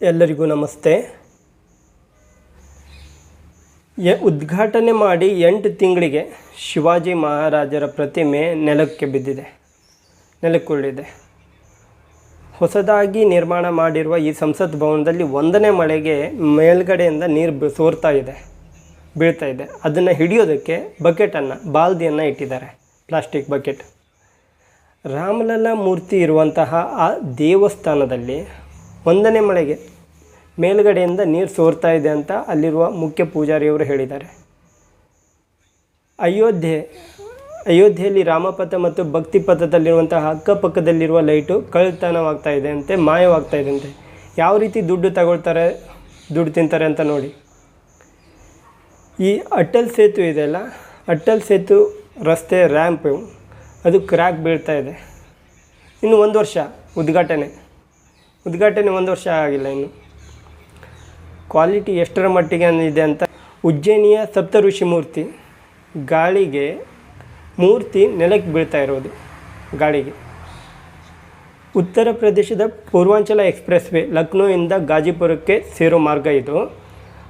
ಎಲ್ಲರಿಗೂ ನಮಸ್ತೆ. ಉದ್ಘಾಟನೆ ಮಾಡಿ ಎಂಟು ತಿಂಗಳಿಗೆ ಶಿವಾಜಿ ಮಹಾರಾಜರ ಪ್ರತಿಮೆ ನೆಲಕ್ಕೆ ಬಿದ್ದಿದೆ, ನೆಲಕ್ಕುರುಳಿದೆ. ಹೊಸದಾಗಿ ನಿರ್ಮಾಣ ಮಾಡಿರುವ ಈ ಸಂಸತ್ ಭವನದಲ್ಲಿ ಒಂದನೇ ಮಳೆಗೆ ಮೇಲ್ಗಡೆಯಿಂದ ನೀರು ಸೋರ್ತಾ ಇದೆ, ಬೀಳ್ತಾ ಇದೆ. ಅದನ್ನು ಹಿಡಿಯೋದಕ್ಕೆ ಬಕೆಟನ್ನು ಬಾಲ್ದಿಯನ್ನು ಇಟ್ಟಿದ್ದಾರೆ, ಪ್ಲಾಸ್ಟಿಕ್ ಬಕೆಟ್. ರಾಮಲಲ್ಲಾ ಮೂರ್ತಿ ಇರುವಂತಹ ಆ ದೇವಸ್ಥಾನದಲ್ಲಿ ಒಂದನೇ ಮಳೆಗೆ ಮೇಲುಗಡೆಯಿಂದ ನೀರು ಸೋರ್ತಾ ಇದೆ ಅಂತ ಅಲ್ಲಿರುವ ಮುಖ್ಯ ಪೂಜಾರಿಯವರು ಹೇಳಿದ್ದಾರೆ. ಅಯೋಧ್ಯೆ, ಅಯೋಧ್ಯೆಯಲ್ಲಿ ರಾಮಪಥ ಮತ್ತು ಭಕ್ತಿ ಪಥದಲ್ಲಿರುವಂತಹ ಅಕ್ಕಪಕ್ಕದಲ್ಲಿರುವ ಲೈಟು ಕಳ್ತನವಾಗ್ತಾ ಇದೆ ಅಂತೆ, ಮಾಯವಾಗ್ತಾ ಇದೆ ಅಂತೆ. ಯಾವ ರೀತಿ ದುಡ್ಡು ತಗೊಳ್ತಾರೆ, ದುಡ್ಡು ತಿಂತಾರೆ ಅಂತ ನೋಡಿ. ಈ ಅಟಲ್ ಸೇತು ಇದೆಯಲ್ಲ ಅಟಲ್ ಸೇತು ರಸ್ತೆ ರ್ಯಾಂಪು, ಅದು ಕ್ರ್ಯಾಕ್ ಬೀಳ್ತಾ ಇದೆ. ಇನ್ನು ಒಂದು ವರ್ಷ, ಉದ್ಘಾಟನೆ. ಉದ್ಘಾಟನೆ ಒಂದು ವರ್ಷ ಆಗಿಲ್ಲ ಇನ್ನು. ಕ್ವಾಲಿಟಿ ಎಷ್ಟರ ಮಟ್ಟಿಗೆ ಇದೆ ಅಂತ. ಉಜ್ಜಯಿನಿಯ ಸಪ್ತ ಋಷಿ ಮೂರ್ತಿ ಗಾಳಿಗೆ ಮೂರ್ತಿ ನೆಲಕ್ಕೆ ಬೀಳ್ತಾ ಇರೋದು ಗಾಳಿಗೆ. ಉತ್ತರ ಪ್ರದೇಶದ ಪೂರ್ವಾಂಚಲ ಎಕ್ಸ್ಪ್ರೆಸ್ ವೇ ಲಕ್ನೋಯಿಂದ ಗಾಜಿಪುರಕ್ಕೆ ಸೇರೋ ಮಾರ್ಗ ಇದು.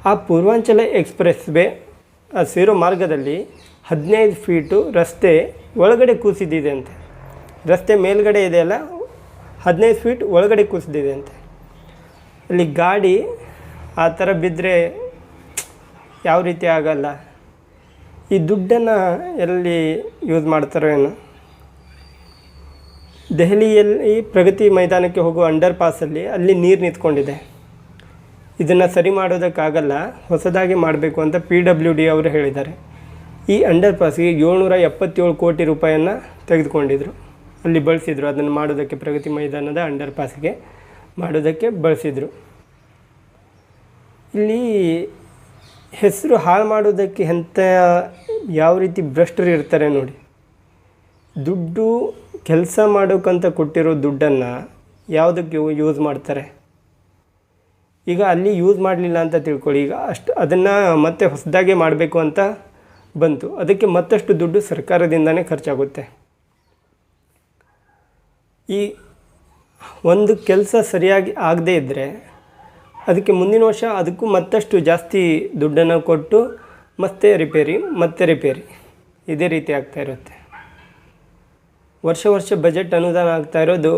ಆ ಪೂರ್ವಾಂಚಲ ಎಕ್ಸ್ಪ್ರೆಸ್ ವೇ ಆ ಸೇರೋ ಮಾರ್ಗದಲ್ಲಿ ಹದಿನೈದು ಫೀಟು ರಸ್ತೆ ಒಳಗಡೆ ಕೂಸಿದ್ದಿದೆ ಅಂತೆ. ರಸ್ತೆ ಮೇಲ್ಗಡೆ ಇದೆಯಲ್ಲ ಹದಿನೈದು ಫೀಟ್ ಒಳಗಡೆ ಕುಸಿದಿದೆ ಅಂತೆ. ಅಲ್ಲಿ ಗಾಡಿ ಆ ಥರ ಬಿದ್ದರೆ ಯಾವ ರೀತಿ ಆಗಲ್ಲ. ಈ ದುಡ್ಡನ್ನು ಎಲ್ಲಿ ಯೂಸ್ ಮಾಡ್ತಾರೋ ಏನೋ. ದೆಹಲಿಯಲ್ಲಿ ಪ್ರಗತಿ ಮೈದಾನಕ್ಕೆ ಹೋಗುವ ಅಂಡರ್ ಪಾಸಲ್ಲಿ ಅಲ್ಲಿ ನೀರು ನಿಂತ್ಕೊಂಡಿದೆ. ಇದನ್ನು ಸರಿ ಮಾಡೋದಕ್ಕಾಗಲ್ಲ, ಹೊಸದಾಗಿ ಮಾಡಬೇಕು ಅಂತ ಪಿ ಡಬ್ಲ್ಯೂ ಡಿ ಅವರು ಹೇಳಿದ್ದಾರೆ. ಈ ಅಂಡರ್ ಪಾಸ್ಗೆ ಏಳ್ನೂರ ಎಪ್ಪತ್ತೇಳು ಕೋಟಿ ರೂಪಾಯಿಯನ್ನು ತೆಗೆದುಕೊಂಡಿದ್ರು. ಅಲ್ಲಿ ಬಳಸಿದರು. ಅದನ್ನು ಮಾಡೋದಕ್ಕೆ ಪ್ರಗತಿ ಮೈದಾನದ ಅಂಡರ್ ಪಾಸ್ಗೆ ಮಾಡೋದಕ್ಕೆ ಬಳಸಿದರು. ಇಲ್ಲಿ ಹೆಸರು ಹಾಳು ಮಾಡೋದಕ್ಕೆ ಎಂಥ ಯಾವ ರೀತಿ ಭ್ರಷ್ಟರು ಇರ್ತಾರೆ ನೋಡಿ. ದುಡ್ಡು ಕೆಲಸ ಮಾಡೋಕ್ಕಂತ ಕೊಟ್ಟಿರೋ ದುಡ್ಡನ್ನು ಯಾವುದಕ್ಕೆ ಯೂಸ್ ಮಾಡ್ತಾರೆ? ಈಗ ಅಲ್ಲಿ ಯೂಸ್ ಮಾಡಲಿಲ್ಲ ಅಂತ ತಿಳ್ಕೊಳ್ಳಿ. ಈಗ ಅಷ್ಟು ಅದನ್ನು ಮತ್ತೆ ಹೊಸದಾಗೆ ಮಾಡಬೇಕು ಅಂತ ಬಂತು. ಅದಕ್ಕೆ ಮತ್ತಷ್ಟು ದುಡ್ಡು ಸರ್ಕಾರದಿಂದನೇ ಖರ್ಚಾಗುತ್ತೆ. ಈ ಒಂದು ಕೆಲಸ ಸರಿಯಾಗಿ ಆಗದೇ ಇದ್ದರೆ ಅದಕ್ಕೆ ಮುಂದಿನ ವರ್ಷ ಅದಕ್ಕೂ ಮತ್ತಷ್ಟು ಜಾಸ್ತಿ ದುಡ್ಡನ್ನು ಕೊಟ್ಟು ಮತ್ತೆ ರಿಪೇರಿ ಮತ್ತೆ ರಿಪೇರಿ. ಇದೇ ರೀತಿ ಆಗ್ತಾ ಇರುತ್ತೆ. ವರ್ಷ ವರ್ಷ ಬಜೆಟ್ ಅನುದಾನ ಆಗ್ತಾ ಇರೋದು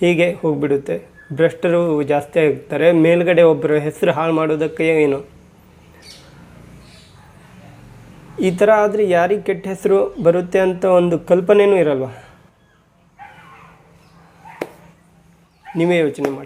ಹೀಗೆ ಹೋಗಿಬಿಡುತ್ತೆ. ಭ್ರಷ್ಟರು ಜಾಸ್ತಿ ಆಗ್ತಾರೆ. ಮೇಲ್ಗಡೆ ಒಬ್ಬರು ಹೆಸರು ಹಾಳು ಮಾಡೋದಕ್ಕೆ ಏನು? ಈ ಥರ ಆದರೆ ಯಾರಿಗೆ ಕೆಟ್ಟ ಹೆಸರು ಬರುತ್ತೆ ಅಂತ ಒಂದು ಕಲ್ಪನೆಯೂ ಇರಲ್ವ? ನೀವೇ ಯೋಚನೆ ಮಾಡಿ.